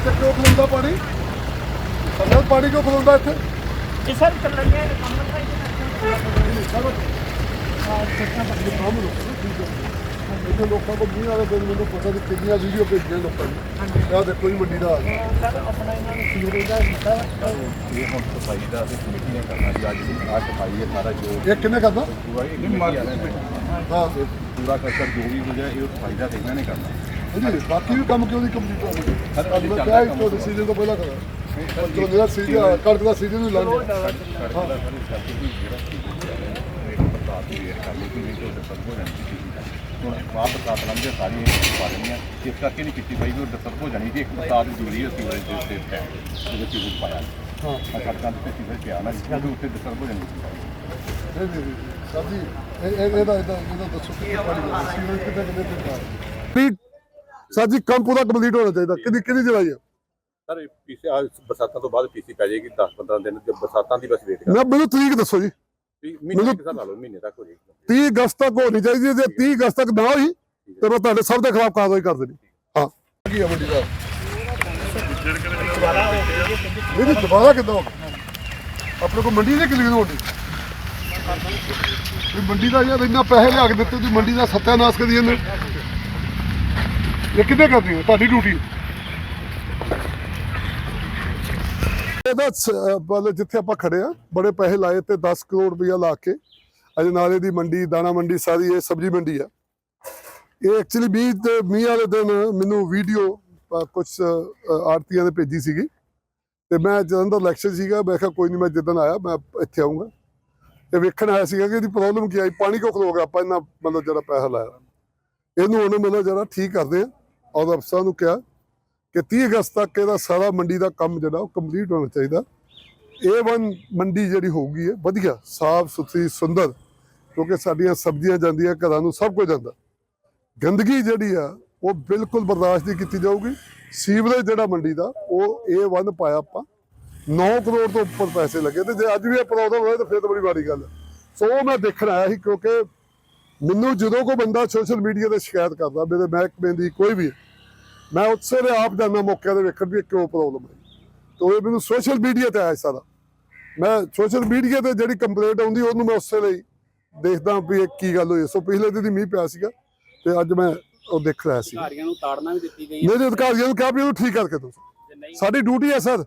ਇੱਥੇ ਕਿਉਂ ਖਲੋਂਦਾ ਪਾਣੀ? ਸੰਗਤ ਪਾਣੀ ਕਿਉਂ ਖਲੋਂਦਾ ਇੱਥੇ? ਇਹ ਸਰ ਚੱਲਣ ਗਿਆ ਕੰਮ ਦਾ ਇੱਥੇ ਲੋਕਾਂ ਕੋਲ ਮੀਂਹ ਵਾਲੇ ਦਿਨ ਮੈਨੂੰ ਪਤਾ ਨਹੀਂ ਕਿੰਨੀਆਂ ਵੀਡੀਓ ਭੇਜੀਆਂ ਲੋਕਾਂ ਨੇ। ਆਹ ਦੇਖੋ ਜੀ ਮੰਡੀ ਦਾ ਹਾਲ। ਸਰ ਆਪਣਾ ਇਹਨਾਂ ਨੂੰ ਸੀਵਰੇਜ ਦਾ ਦਿੱਤਾ ਇਹ ਹੁਣ ਸਫ਼ਾਈ ਦਾ ਤੇ ਕਮੇਟੀ ਨੇ ਕਰਨਾ ਜੀ ਅੱਜ ਆ ਸਫ਼ਾਈ ਹੈ ਸਾਰਾ ਜੋ ਇਹ ਕਿੰਨੇ ਕਰਦਾ ਹਾਂ ਪੂਰਾ ਕਰ ਜੋ ਵੀ ਹੋ ਜਾਏ ਇਹ ਸਫ਼ਾਈ ਦਾ ਤੇ ਇਹਨਾਂ ਨੇ ਕਰਨਾ ਜੀ ਬਾਕੀ ਵੀ ਕੰਮ ਕਿਉਂ ਨਹੀਂ ਕੰਪਲੀਟ ਹੋ ਰਿਹਾ ਅੱਜ ਮੈਂ ਕਿਹਾ ਇਸ ਤੋਂ ਸੀਜ਼ਨ ਤੋਂ ਪਹਿਲਾਂ ਕਰਾਂ ਜੋ ਮੇਰਾ ਸੀਜ਼ਨ ਕਣਕ ਦਾ ਸੀਜ਼ਨ ਵੀ ਲੰਘ ਗਿਆ ਜਿਹੜਾ ਇੱਕ ਨਹੀਂ ਤੋਂ ਹੋ ਸੀ ਹੁਣ ਬਾਹਰ ਬਰਸਾਤ ਲੰਘੇ ਸਾਰੀ ਪਾ ਲੈਣੀਆਂ ਇਸ ਕਰਕੇ ਨਹੀਂ ਕੀਤੀ ਬਾਈ ਵੀ ਉਹ ਡਸਰ ਹੋ ਜਾਣੀ ਕਿ ਇੱਕ ਬਰਸਾਤ ਜ਼ਰੂਰੀ ਹੈ ਸੀਵਰੇਜ ਦੇ ਉੱਤੇ ਟੈਂਕ ਜਿਹਦੇ ਸੀਵਰੇਜ ਪਾਇਆ ਹਾਂ ਆ ਸੜਕਾਂ ਤੇ ਸੀਵਰੇਜ ਪਿਆ ਨਾ ਉਹਦੇ ਉੱਤੇ ਡਸਰ ਹੋ ਜਾਣੀ ਸੀ ਨਹੀਂ ਨਹੀਂ ਨਹੀਂ। ਸਰ ਜੀ ਇਹਦਾ ਇਹਦਾ ਇਹਦਾ ਦੱਸੋ ਕਿੰਨੀ ਪਾਣੀ ਦਾ ਸੀਵਰੇਜ ਕਿੰਨੇ ਕਿੰਨੇ ਪਿੰਡ ਆ ਸਰ ਜੀ ਕੰਮ ਪੂਰਾ ਕੰਪਲੀਟ ਹੋਣਾ ਚਾਹੀਦਾ। ਕਿੰਨੀ ਕਿੰਨੀ ਜਗ੍ਹਾ ਹੈ ਸਰ ਪੀਸੀ ਆ ਬਰਸਾਤਾਂ ਤੋਂ ਬਾਅਦ ਪੀਸੀ ਪੈ ਜਾਏਗੀ 10 15 ਦਿਨ ਜਦ ਬਰਸਾਤਾਂ ਦੀ ਬਸ ਵੇਟ ਕਰ। ਮੈਂ ਮੈਨੂੰ ਤਰੀਕ ਦੱਸੋ ਜੀ। ਮਹੀਨੇ ਤੱਕ ਲਾ ਲਓ ਮਹੀਨੇ ਤੱਕ ਹੋ ਜਾਏਗੀ। 30 ਅਗਸਤ ਤੱਕ ਹੋਣੀ ਚਾਹੀਦੀ ਜੇ 30 ਅਗਸਤ ਤੱਕ ਨਾ ਹੋਈ ਤੇ ਮੈਂ ਤੁਹਾਡੇ ਸਭ ਦੇ ਖਿਲਾਫ ਕਾਰਵਾਈ ਕਰ ਦੇਣੀ। ਹਾਂ। ਕੀ ਹੈ ਮੰਡੀ ਦਾ? ਨਹੀਂ ਨਹੀਂ ਦੁਬਾਰਾ ਕਿੱਦਾਂ? ਆਪਣੇ ਕੋਲ ਮੰਡੀ ਦੇ ਕਿੰਨੀ ਹੋਣੀ? ਇਹ ਮੰਡੀ ਦਾ ਯਾਰ ਇੰਨਾ ਪੈਸੇ ਲਿਆ ਕੇ ਦਿੱਤੇ ਤੁਸੀਂ ਮੰਡੀ ਦਾ ਸੱਤਿਆਨਾਸ਼ ਕਰੀ ਜਾਂਦੇ। ਇਹ ਕਿੱਥੇ ਕਰਦੀ ਹੈ? ਤੁਹਾਡੀ ਡਿਊਟੀ। ਇਹਦਾ ਮਤਲਬ ਜਿੱਥੇ ਆਪਾਂ ਖੜੇ ਆ, ਬੜੇ ਪੈਸੇ ਲਾਏ ਤੇ 10 ਕਰੋੜ ਰੁਪਇਆ ਲਾ ਕੇ ਅਜਨਾਲੇ ਦੀ ਮੰਡੀ, ਦਾਣਾ ਮੰਡੀ, ਸਾਰੀ ਇਹ ਸਬਜ਼ੀ ਮੰਡੀ ਆ। ਇਹ ਐਕਚੁਅਲੀ ਮੀਂਹ ਤੇ ਮੀਂਹ ਵਾਲੇ ਦਿਨ ਮੈਨੂੰ ਵੀਡੀਓ ਕੁਝ ਆਰਤੀਆਂ ਨੇ ਭੇਜੀ ਸੀਗੀ। ਤੇ ਮੈਂ ਜਦੋਂ ਦਾ ਲੈਕਚਰ ਸੀਗਾ, ਮੈਂ ਕਿਹਾ ਕੋਈ ਨਹੀਂ ਮੈਂ ਜਿੱਦਣ ਆਇਆ, ਮੈਂ ਇੱਥੇ ਆਉਂਗਾ ਤੇ ਵੇਖਣ ਆਇਆ ਸੀਗਾ ਕਿ ਇਹਦੀ ਪ੍ਰੋਬਲਮ ਕੀ ਆਈ ਪਾਣੀ ਕਿਉਂ ਖਲੋ ਗਿਆ? ਆਪਾਂ ਇਹਨਾਂ ਮਤਲਬ ਜਿਹੜਾ ਪੈਸਾ ਲਾਇਆ। ਇਹਨੂੰ ਉਹਨੇ ਮਤਲਬ ਜਿਹੜਾ ਠੀਕ ਕਰਦੇ ਆ। ਔਰ ਅਫਸਰਾਂ ਨੂੰ ਕਿਹਾ ਕਿ 30 ਅਗਸਤ ਤੱਕ ਇਹਦਾ ਸਾਰਾ ਮੰਡੀ ਦਾ ਕੰਮ ਜਿਹੜਾ, ਉਹ ਕੰਪਲੀਟ ਹੋਣਾ ਚਾਹੀਦਾ। A1 ਮੰਡੀ ਜਿਹੜੀ ਹੋਊਗੀ ਹੈ ਵਧੀਆ, ਸਾਫ਼ ਸੁਥਰੀ, ਸੁੰਦਰ, ਕਿਉਂਕਿ ਸਾਡੀਆਂ ਸਬਜ਼ੀਆਂ ਜਾਂਦੀਆਂ, ਘਰਾਂ ਨੂੰ ਸਭ ਕੁਝ ਜਾਂਦਾ। ਗੰਦਗੀ ਜਿਹੜੀ ਆ, ਉਹ ਬਿਲਕੁਲ ਬਰਦਾਸ਼ਤ ਨਹੀਂ ਕੀਤੀ ਜਾਊਗੀ। ਸੀਵਰੇਜ ਜਿਹੜਾ ਮੰਡੀ ਦਾ, ਉਹ ਇਹ A1 ਪਾਇਆ ਆਪਾਂ। 9 ਕਰੋੜ ਤੋਂ ਉੱਪਰ ਪੈਸੇ ਲੱਗੇ ਤੇ ਜੇ ਅੱਜ ਵੀ ਇਹ ਪ੍ਰੋਬਲਮ ਹੋਏ ਤਾਂ ਫਿਰ ਤਾਂ ਬੜੀ ਵਾਰੀ ਗੱਲ। ਸੋ ਉਹ ਮੈਂ ਦੇਖਣ ਆਇਆ ਸੀ ਕਿਉਂਕਿ ਮੈਨੂੰ ਜਦੋਂ ਕੋਈ ਬੰਦਾ ਸੋਸ਼ਲ ਮੀਡੀਆ ਤੇ ਸ਼ਿਕਾਇਤ ਕਰਦਾ ਮੇਰੇ ਮਹਿਕਮੇ ਦੀ ਕੋਈ ਵੀ ਮੈਂ ਉਸੇ ਵੇਲੇ ਆਪ ਜਾਂਦਾ ਮੌਕੇ ਤੇ ਵੇਖਣ ਵੀ ਕਿਉਂ ਪ੍ਰੋਬਲਮ ਹੈ। ਤੋ ਇਹ ਮੈਨੂੰ ਸੋਸ਼ਲ ਮੀਡੀਆ ਤੇ ਆਇਆ ਸਾਰਾ। ਮੈਂ ਸੋਸ਼ਲ ਮੀਡੀਆ ਤੇ ਜਿਹੜੀ ਕੰਪਲੇਂਟ ਆਉਂਦੀ ਉਹਨੂੰ ਮੈਂ ਉਸੇ ਲਈ ਦੇਖਦਾ ਵੀ ਇਹ ਕੀ ਗੱਲ ਹੋਈ ਸੋ ਪਿਛਲੇ ਦਿਨ ਹੀ ਮੀਂਹ ਪਿਆ ਸੀਗਾ ਤੇ ਅੱਜ ਮੈਂ ਉਹ ਦੇਖ ਰਿਹਾ ਸੀ। ਅਧਿਕਾਰੀਆਂ ਨੂੰ ਤਾੜਨਾ ਵੀ ਦਿੱਤੀ ਗਈ ਹੈ। ਮੇਰੇ ਅਧਿਕਾਰੀਆਂ ਨੂੰ ਕਿਹਾ ਵੀ ਇਹਨੂੰ ਠੀਕ ਕਰਕੇ ਨਹੀਂ ਸਾਡੀ ਡਿਊਟੀ ਹੈ ਸਰ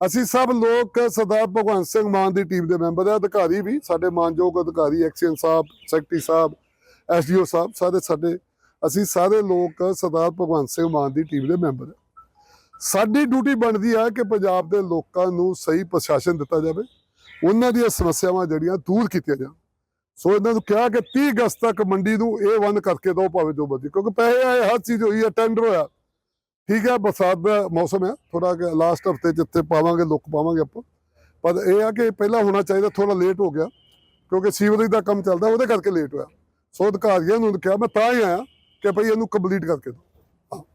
ਅਸੀਂ ਸਭ ਲੋਕ ਸਰਦਾਰ ਭਗਵੰਤ ਸਿੰਘ ਮਾਨ ਦੀ ਟੀਮ ਦੇ ਮੈਂਬਰ ਆ ਅਧਿਕਾਰੀ ਵੀ, ਸਾਡੇ ਮਾਨਯੋਗ ਅਧਿਕਾਰੀ, ਐਕਸੀਅਨ ਸਾਹਿਬ ਸੈਕਟਰੀ ਸਾਹਿਬ ਐਸਡੀਓ ਸਾਹਿਬ, ਸਾਰੇ ਸਾਡੇ, ਅਸੀਂ ਸਾਰੇ ਲੋਕ ਸਰਦਾਰ ਭਗਵੰਤ ਸਿੰਘ ਮਾਨ ਦੀ ਟੀਮ ਦੇ ਮੈਂਬਰ ਆ ਸਾਡੀ ਡਿਊਟੀ ਬਣਦੀ ਹੈ ਕਿ ਪੰਜਾਬ ਦੇ ਲੋਕਾਂ ਨੂੰ ਸਹੀ ਪ੍ਰਸ਼ਾਸਨ ਦਿੱਤਾ ਜਾਵੇ, ਉਹਨਾਂ ਦੀਆਂ ਸਮੱਸਿਆਵਾਂ ਜਿਹੜੀਆਂ ਦੂਰ ਕੀਤੀਆਂ ਜਾਣ। ਸੋ ਇਹਨਾਂ ਨੂੰ ਕਿਹਾ ਕਿ 30 ਅਗਸਤ ਤੱਕ ਮੰਡੀ ਨੂੰ ਇਹ ਬੰਦ ਕਰਕੇ ਦਿਓ, ਭਾਵੇਂ ਜੋ ਮਰਜ਼ੀ, ਕਿਉਂਕਿ ਪੈਸੇ ਆਏ, ਹਰ ਚੀਜ਼ ਹੋਈ ਹੈ ਟੈਂਡਰ ਹੋਇਆ। ਠੀਕ ਹੈ ਬਰਸਾਤ ਦਾ ਮੌਸਮ ਹੈ ਥੋੜਾ ਲਾਸਟ ਹਫ਼ਤੇ ਜਿੱਥੇ ਪਾਵਾਂਗੇ, ਲੁੱਕ ਪਾਵਾਂਗੇ ਆਪਾਂ। ਪਰ ਇਹ ਆ ਕਿ ਪਹਿਲਾਂ ਹੋਣਾ ਚਾਹੀਦਾ ਥੋੜਾ ਲੇਟ ਹੋ ਗਿਆ। ਕਿਉਂਕਿ ਸੀਵਰੇਜ ਦਾ ਕੰਮ ਚੱਲਦਾ, ਉਹਦੇ ਕਰਕੇ ਲੇਟ ਹੋਇਆ। ਸੋ ਅਧਿਕਾਰੀਆਂ ਨੂੰ ਕਿਹਾ, ਮੈਂ ਤਾਂ ਹੀ ਆਇਆ ਕਿ ਭਈ ਇਹਨੂੰ ਕੰਪਲੀਟ ਕਰਕੇ ਦਿਓ।